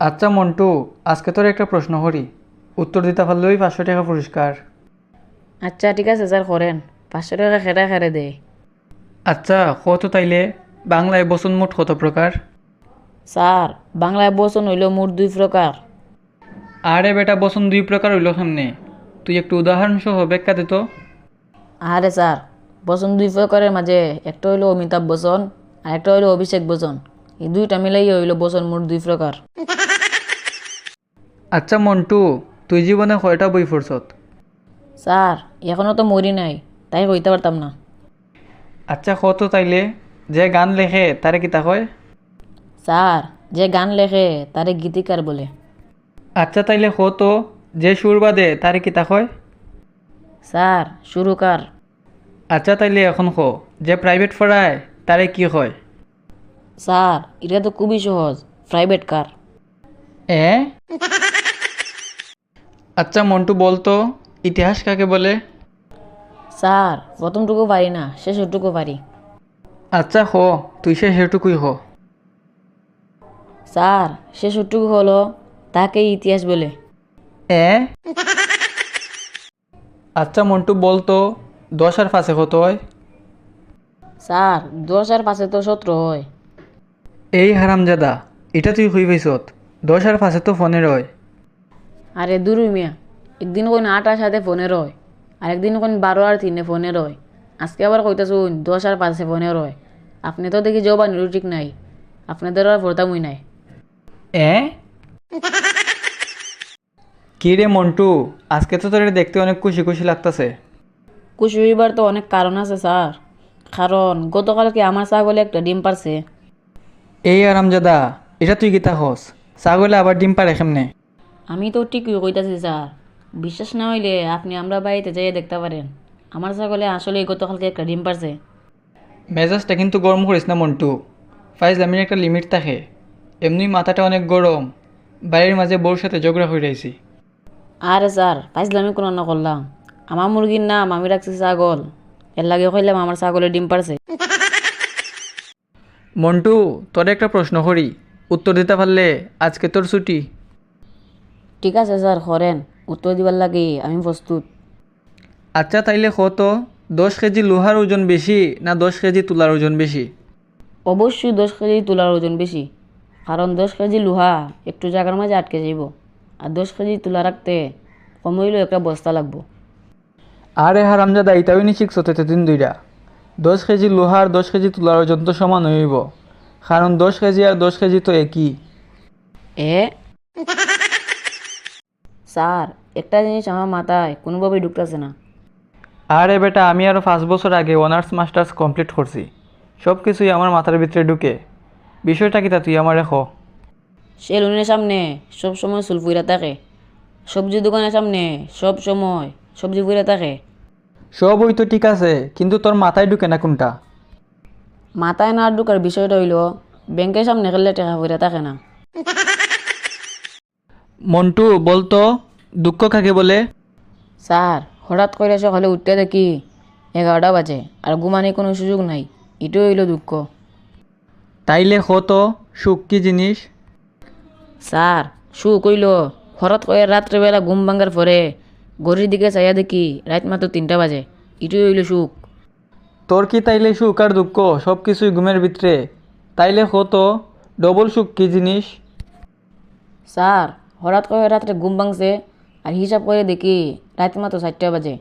আচ্ছা মন্টু আজকে তোর একটা প্রশ্ন করি। উত্তর দিতে পারলেই পাঁচশো টাকা পুরস্কার। আচ্ছা ঠিক আছে স্যার করেন। পাঁচশো টাকা খেরা খেরে দে। আচ্ছা কত তাইলে? বাংলায় বসুন মোট কত প্রকার? স্যার বাংলায় বচন হইল মোট দুই প্রকার। আরে বেটা বসুন দুই প্রকার হইল সামনে। তুই একটু উদাহরণ সহ ব্যাখ্যা দে তো। আরে স্যার বচন দুই প্রকারের মাঝে একটা হইল অমিতাভ বচন আর একটা হইল অভিষেক বচন। এই দুইটা মিলাই হইল বচন মোট দুই প্রকার। আচ্ছা মন্টু তুই জীবনে কয়টা বই পড়ছত স্যার এখনও তো মরি নাই তাই কইতে পারতাম না। আচ্ছা কত তাইলে যে গান লেখে তারে কিতা কয়? স্যার যে গান লেখে তারে গীতিকার বলে। আচ্ছা তাইলে কত যে সুর বাদে তারে কিতা কয়? স্যার সুরকার আচ্ছা তাইলে এখন ক যে প্রাইভেট পড়ায় তারে কি কয়? স্যার এটা তো খুবই সহজ প্রাইভেট কার এ? আচ্ছা মন্টু বলতো ইতিহাস কাকে বলে? স্যার প্রথমটুকু পারি না শেষটুকু পারি। আচ্ছা হ তুই সে সেটুকুই হ। স্যার শেষটুকু হলো তাকে ইতিহাস বলে। এ? আচ্ছা মন্টু বলতো দশ আর পাশে কত হয়? স্যার দশ আর পাশে তো সতেরো হয়। এই হারামজাদা এটা তুই হই পাইছত দশ আর পাশে তো ফোনের হয়। আরে দুরু মিয়া একদিন কোন আটার সাথে ফোনের হয় আর একদিন কোন বারো আর তিনে ফোনের হয় আজকে আবার কইতাছুন দশ আর পাঁচে ফোনের হয় আপনি তো দেখি জবা ঠিক নাই আপনাদের আর ভরতামই নাই। এ? কি রে মন্টু আজকে তো তোর দেখতে অনেক খুশি খুশি লাগতাছে। খুশি হইবার তো অনেক কারণ আছে স্যার। কারণ গতকালকে আমার ছাগলে একটা ডিম পারছে। এই আরামজাদা এটা তুই গীতা হস? ছাগলে আবার ডিম পারে কেমনে? আমি তো ঠিকই কইতাছি স্যার। বিশ্বাস না হইলে আপনি আমরা বাড়িতে যাইয়ে দেখতে পারেন। আমার ছাগলে আসলে গতকালকে একটা ডিম পারছে। মেজাজটা কিন্তু গরম করিস না মন্টু। ফাইজ ফাইজলামির একটা লিমিট থাকে। এমনি মাথাটা অনেক গরম। বাড়ির মাঝে বউর সাথে ঝগড়া হয়ে রয়েছি আরে স্যার ফাইজলামি কোনো না করলাম। আমার মুরগির নাম আমি রাখছি ছাগল। এর লাগে কইলাম আমার ছাগলের ডিম পারছে। মন্টু তোর একটা প্রশ্ন করি। উত্তর দিতে পারলে আজকে তোর ছুটি। ঠিক আছে স্যার করেন। উত্তর দিবার লাগে আমি প্রস্তুত। আচ্ছা তাইলে কত? দশ কেজি লোহার ওজন বেশি না দশ কেজি তুলার ওজন বেশি অবশ্যই দশ কেজি তোলার ওজন বেশি কারণ দশ কেজি লোহা একটু জায়গার মাঝে আটকে যাইব আর দশ কেজি তুলা রাখতে কম হইলেও একটা বস্তা লাগবো। আরে হারামজাদা এটাও নি শিখছো তেতে দিন দুইটা। দশ কেজি লোহার দশ কেজি তুলার ওজন তো সমান হইব কারণ দশ কেজি আর দশ কেজি তো একই। এ? স্যার একটা জিনিস আমার মাথায় কোনোভাবেই ঢুকতেছে না। আরে বেটা আমি আরও পাঁচ বছর আগে অনার্স মাস্টার্স কমপ্লিট করছি। সব কিছুই আমার মাথার ভিতরে ঢুকে। বিষয়টা কি তা তুই আমার রেখো সেলুনের সামনে সব সময় চুল ফুইরা থাকে। সবজি দোকানের সামনে সব সময় সবজি ফুইরা থাকে। সব ওই তো ঠিক আছে কিন্তু তোর মাথায় ঢুকে না কোনটা? মাথায় না ঢুকার বিষয়টা হইল ব্যাংকের সামনে গেলে টাকা ফুইরা থাকে না। মন্টু বলতো দুঃখ কাকে বলে? স্যার হঠাৎ করে সকালে উঠতে দেখি এগারোটা বাজে আর ঘুমানোর কোনো সুযোগ নাই। এটাই হইল দুঃখ। তাইলে কত সুখ কি জিনিস? স্যার সুখ হইল হঠাৎ করে রাত্রেবেলা ঘুম ভাঙার পরে ঘড়ির দিকে চাইয়া দেখি রাত মাত্র তিনটা বাজে। এটাই হইল সুখ। তোর কি তাইলে সুখ আর দুঃখ? সব কিছুই ঘুমের ভিতরে। তাইলে কত ডবল সুখ কি জিনিস? স্যার হঠাৎ করে রাত্রে ঘুম ভাঙছে আর হিসাব করে দেখি রাত মাত্র চারটা বাজে।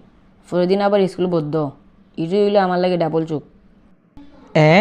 পরের দিন আবার স্কুল বদ্ধ ইটু হইল আমার লাগে ডাবল চুক এ?